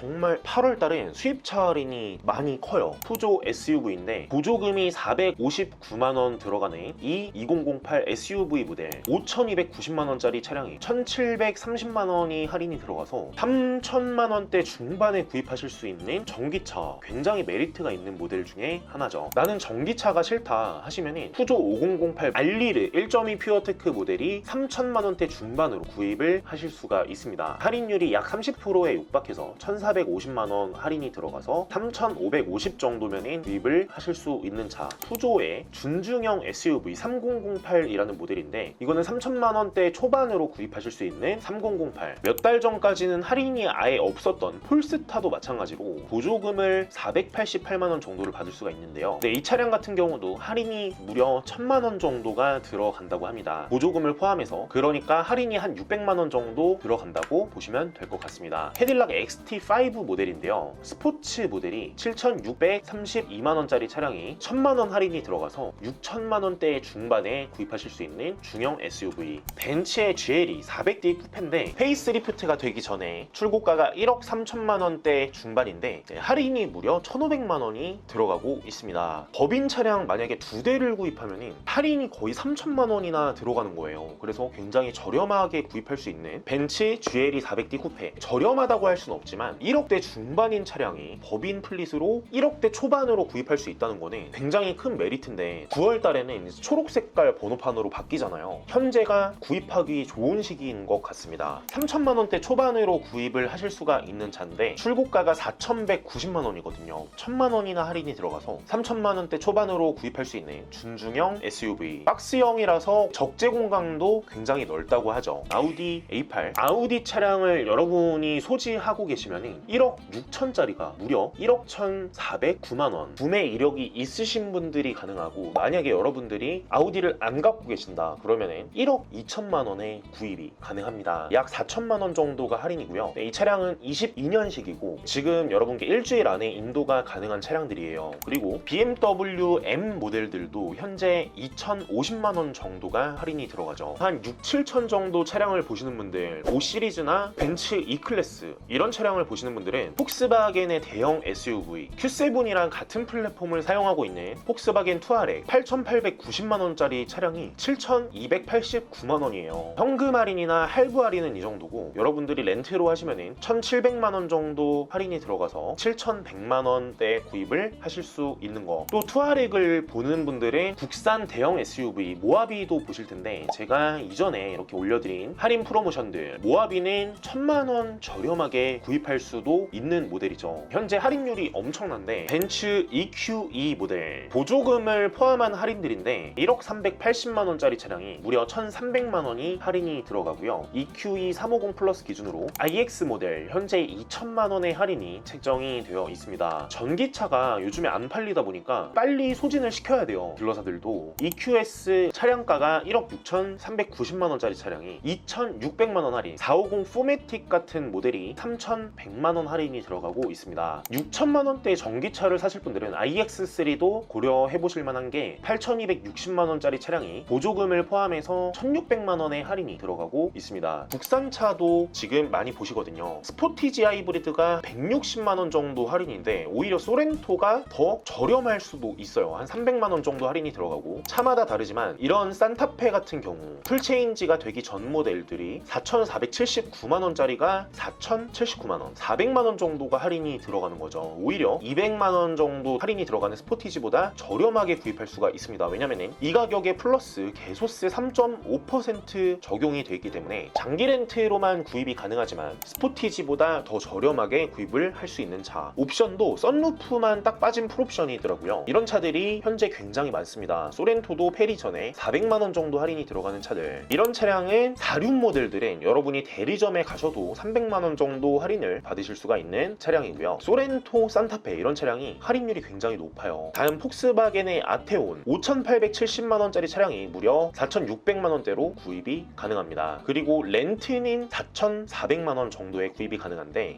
정말 8월 달엔 수입차 할인이 많이 커요. 푸조 SUV인데 보조금이 459만 원 들어가는 이 2008 SUV 모델 5,290만 원짜리 차량이 1,730만 원이 할인이 들어가서 3천만 원대 중반에 구입하실 수 있는 전기차 굉장히 메리트가 있는 모델 중에 하나죠. 나는 전기차가 싫다 하시면은 푸조 5008 알리르 1.2 퓨어테크 모델이 3천만 원대 중반으로 구입을 하실 수가 있습니다. 할인율이 약 30%에 육박해서 1,450만 원 할인이 들어가서 3,550 정도면은 구입을 하실 수 있는 차 푸조의 준중형 SUV 3008이라는 모델인데 이거는 3천만 원대 초반으로 구입하실 수 있는 3008 몇 달 전까지는 할인이 아예 없었던 폴스타도 마찬가지로 보조금을 488만 원 정도를 받을 수가 있는데요. 네, 이 차량 같은 경우도 할인이 무려 1000만 원 정도가 들어간다고 합니다. 보조금을 포함해서 그러니까 할인이 한 600만 원 정도 들어간다고 보시면 될 것 같습니다. 헤딜락 XT5 모델인데요. 스포츠 모델이 7,632만 원짜리 차량이 1000만 원 할인이 들어가서 6천만 원대 중반에 구입하실 수 있는 중형 SUV. 벤츠의 GLE 400D 쿠페인데 페이스리프트가 되기 전에 출고가가 1억 3천만 원대 중반인데 네, 할인이 무려 1,500만 원이 들어가고 있습니다. 법인 차량 만약에 두 대를 구입하면 할인이 거의 3천만 원이나 들어가는 거예요. 그래서 굉장히 저렴하게 구입할 수 있는 벤츠 GLE 400D 쿠페. 저렴하다고 할 수는 없지만 1억대 중반인 차량이 법인 플릿으로 1억대 초반으로 구입할 수 있다는 거는 굉장히 큰 메리트인데 9월 달에는 초록 색깔 번호판으로 바뀌잖아요. 현재가 구입하기 좋은 시기인 것 같습니다. 3천만 원대 초반으로 구입을 하실 수가 있는 차인데 출고가가 4,190만 원이거든요. 1천만 원이나 할인이 들어가서 3천만 원대 초반으로 구입할 수 있는 준중형 SUV. 박스형이라서 적재 공간도 굉장히 넓다고 하죠. 아우디 A8. 아우디 차량을 여러분이 소지하고 계시면 1억 6천짜리가 무려 1억 1,409만 원. 구매 이력이 있으신 분들이 가능하고 만약에 여러분들이 아우디를 안 갖고 계신다 그러면은 1억 2천만 원에 구입이 가능합니다. 약 4천만 원 정도가 할인이고요. 네, 이 차량은 22년식이고 지금 여러분께 일주일 안에 인도가 가능한 차량들이에요. 그리고 BMW M 모델들도 현재 2,050만 원 정도가 할인이 들어가죠. 한 6, 7천 정도 차량을 보시는 분들 5 시리즈나 벤츠 E 클래스 이런 차량을 보시는 분들은 폭스바겐의 대형 SUV Q7이랑 같은 플랫폼을 사용하고 있는 폭스바겐 투아렉 8,890만 원짜리 차량이 7,289만 원이에요. 현금 할인이나 할부 할인은 이 정도고 여러분들이 렌트로 하시면은 1,700만 원 정도 할인이 들어가서 7,100만 원대 구입을 하실 수 있는 거. 또 투아렉을 보는 분들은 국산 대형 SUV 모하비도 보실 텐데 제가 이전에 이렇게 올려드린 할인 프로모션들 모하비는 1,000만 원 저렴하게 구입할 수도 있는 모델이죠. 현재 할인율이 엄청난데 벤츠 EQE 모델 보조금을 포함한 할인들인데 1억 380만 원짜리 차량이 무려 1,300만 원이 할인이 들어가고요. EQE 350 플러스 기준으로 iX 모델 현재 2천만 원의 할인이 책정이 되어 있습니다. 전기차가 요즘에 안 팔리다 보니까 빨리 소진을 시켜야 돼요. 딜러사들도 EQS 차량가가 1억 6,390만 원짜리 차량이 2,600만 원 할인 450 포매틱 같은 모델이 3,100만 원 할인이 들어가고 있습니다. 6천만 원대 전기차를 사실 분들은 iX3도 고려해 보실 만한 게 8,260만 원짜리 차량이 보조금을 포함해서 1,600만 원의 할인이 들어가고 있습니다. 국산차도 지금 많이 보시거든요. 스포티지 하이브리드가 160만 원 정도 할인인데 오히려 소렌토가 더 저렴할 수도 있어요. 한 300만 원 정도 할인이 들어가고 차마다 다르지만 이런 산타페 같은 경우 풀체인지가 되기 전 모델들이 4,479만 원짜리가 4,079만 원, 400만 원 정도가 할인이 들어가는 거죠. 오히려 200만 원 정도 할인이 들어가는 스포티지보다 저렴하게 구입할 수가 있습니다. 왜냐면은 이 가격에 플러스 개소세 3.5% 적용이 되어 있기 때문에 장기 렌트로만 구입이 가능하지만 스포티지보다 더 저렴하게 구입을 할 수 있는 차. 옵션도 썬루프만 딱 빠진 풀옵션이더라고요. 이런 차들이 현재 굉장히 많습니다. 소렌토도 페리 전에 400만 원 정도 할인이 들어가는 차들. 이런 차량은 4륜 모델들은 여러분이 대리점에 가셔도 300만 원 정도 할인을 받 으실 수가 있는 차량이고요. 소렌토 산타페 이런 차량이 할인율이 굉장히 높아요. 다음 폭스바겐의 아테온 5,870만 원짜리 차량이 무려 4,600만 원대로 구입이 가능합니다. 그리고 렌트는 4,400만 원 정도의 구입이 가능한데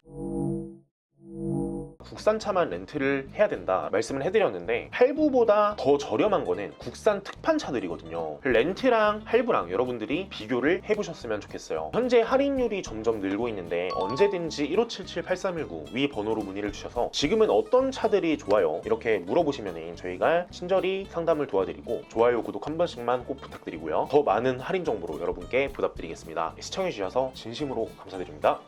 국산차만 렌트를 해야 된다 말씀을 해드렸는데 할부보다 더 저렴한 거는 국산 특판 차들이거든요. 렌트랑 할부랑 여러분들이 비교를 해보셨으면 좋겠어요. 현재 할인율이 점점 늘고 있는데 언제든지 1577-8319 위 번호로 문의를 주셔서 지금은 어떤 차들이 좋아요? 이렇게 물어보시면 저희가 친절히 상담을 도와드리고 좋아요, 구독 한 번씩만 꼭 부탁드리고요. 더 많은 할인 정보로 여러분께 부탁드리겠습니다. 시청해주셔서 진심으로 감사드립니다.